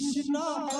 Krishna.